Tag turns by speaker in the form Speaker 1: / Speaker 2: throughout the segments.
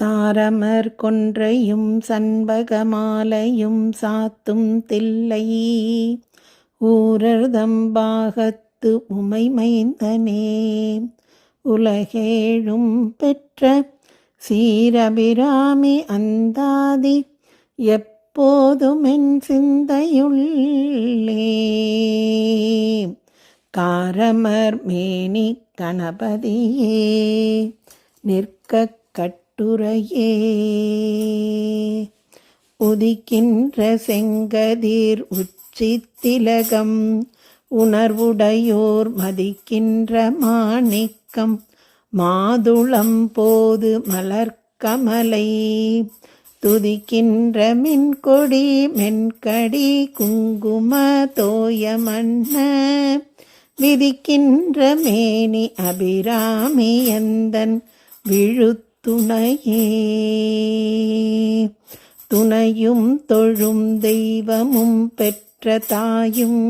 Speaker 1: தாரமர் கொன்றையும் சண்பகமாலையும் சாத்தும் தில்லை ஊரர்தம்பாகத்து உமை மைந்தனே உலகேழும் பெற்ற சீரபிராமி அந்தாதி எப்போதுமென் சிந்தையுள்ளே காரமர் மேனி கணபதியே நிற்க கட் கட்டுரையே உதிக்கின்ற செங்கதீர் உச்சி திலகம் உணர்வுடையோர் மதிக்கின்ற மாணிக்கம் மாதுளம் போது மலர்கமலை துதிக்கின்ற மின்கொடி மென்கடி குங்கும தோயமன்ன விதிக்கின்ற மேனி அபிராமியந்தன் விழுத்து துணையே துணையும் தொழும் தெய்வமும் பெற்ற தாயும்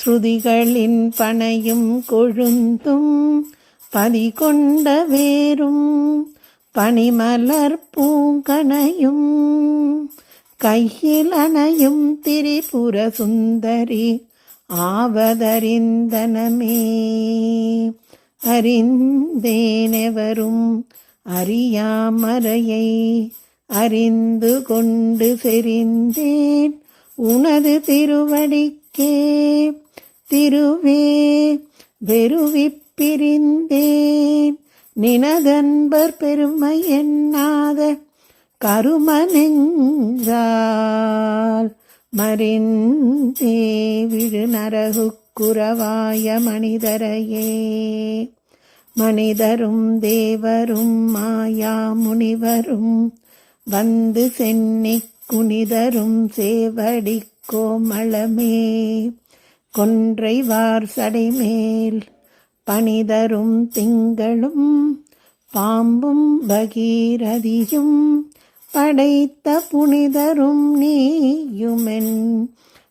Speaker 1: ஸ்ருதிகளின் பனையும் கொழுந்தும் பதிகொண்ட வேரும் பனிமலர் பூங்கனையும் கையில் அணையும் திரிபுர சுந்தரி ஆவதறிந்தனமே அறிந்தேனெவரும் அறியாமறையை அறிந்து கொண்டு செறிந்தேன் உனது திருவடிக்கே திருவே வெறுவி பிரிந்தேன் நினதன்பர் பெருமை என்னாத கருமனெங்கால் மறிந்தே விழு நரகுக்குறவாய மனிதரையே மனிதரும் தேவரும் மாயா முனிவரும் வந்து சென்னி குனிதரும் சேவடி கோமளமே கொன்றைவார் சடைமேல் பனிதரும் திங்களும் பாம்பும் பகீரதியும் படைத்த புனிதரும் நீயுமென்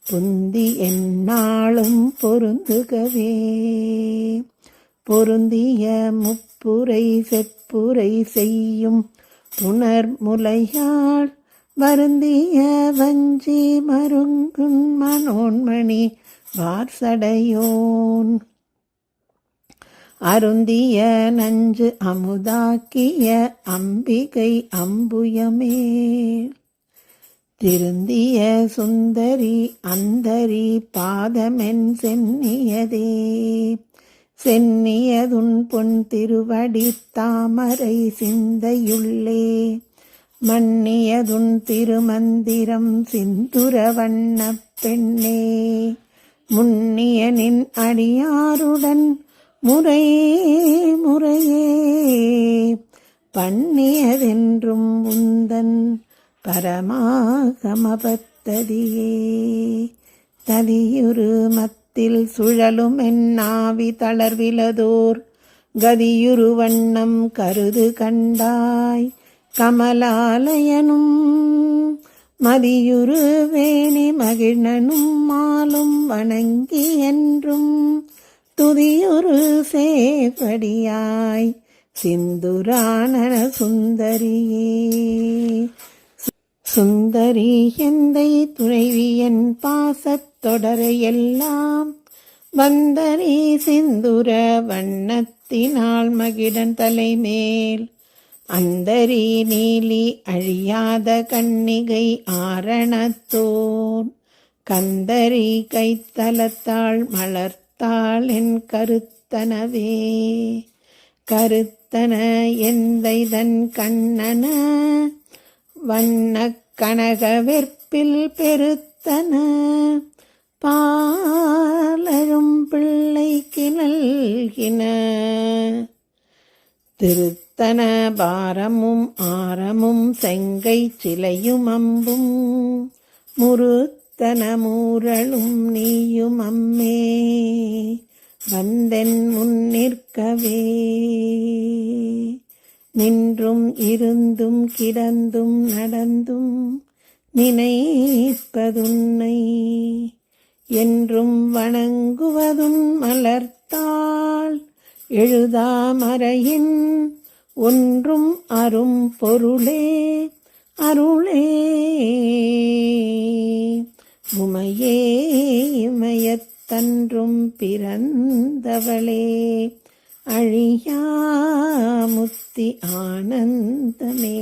Speaker 1: புந்தி என்னாலும் பொருந்துகவே பொருந்திய முப்புரை செப்புரை செய்யும் புனர் முலையாள் வருந்திய வஞ்சி மருங்கும் மனோன்மணி வார்சடையோன் அருந்திய நஞ்சு அமுதாக்கிய அம்பிகை அம்புயமே திருந்திய சுந்தரி அந்தரி பாதமென் சென்னியதே சென்னியதுன் பொன் திருவடி தாமரை சிந்தையுள்ளே மன்னியதுன் திருமந்திரம் சிந்துர வண்ண பெண்ணே முன்னியனின் அடியாருடன் முறையே முறையே பண்ணியதென்றும் உந்தன் பரமாகமபத்ததியே தலியுரு மத் கருத்தில் சுழலும் என்னாவி தளர்விலதோர் கதியுரு வண்ணம் கருது கண்டாய் கமலாலயனும் மதியுரு வேணி மகிழனும் மாலும் வணங்கி என்றும் துதியுரு சேபடியாய் சிந்துராணன சுந்தரியே சுந்தரி எந்தை துணைவியன் பாசத்தொடரையெல்லாம் வந்தரி சிந்துர வண்ணத்தினால் மகிடன் தலைமேல் அந்தரி நீலி அழியாத கண்ணிகை ஆரணத்தோன் கந்தரி கைத்தலத்தாள் மலர்த்தாள் என் கருத்தனவே கருத்தன எந்தை தன் கண்ணன வண்ண கனக வெற்பில் பெருத்தன பாலரும் பிள்ளை கிணல்கின திருத்தன பாரமும் ஆரமும் செங்கை சிலையும் அம்பும் முருத்தன மூரலும் நீயும் அம்மே வந்தென் முன்னிற்கவே நின்றும் இருந்தும் கிடந்தும் நடந்தும் நினைப்பதுன்னை என்றும் வணங்குவதும் மலர்த்தாள் எழுதாமறையின் ஒன்றும் அரும் பொருளே அருளே உமையே இமயத்தன்றும் பிறந்தவளே அழியா മുക്തി ആനന്ദമേ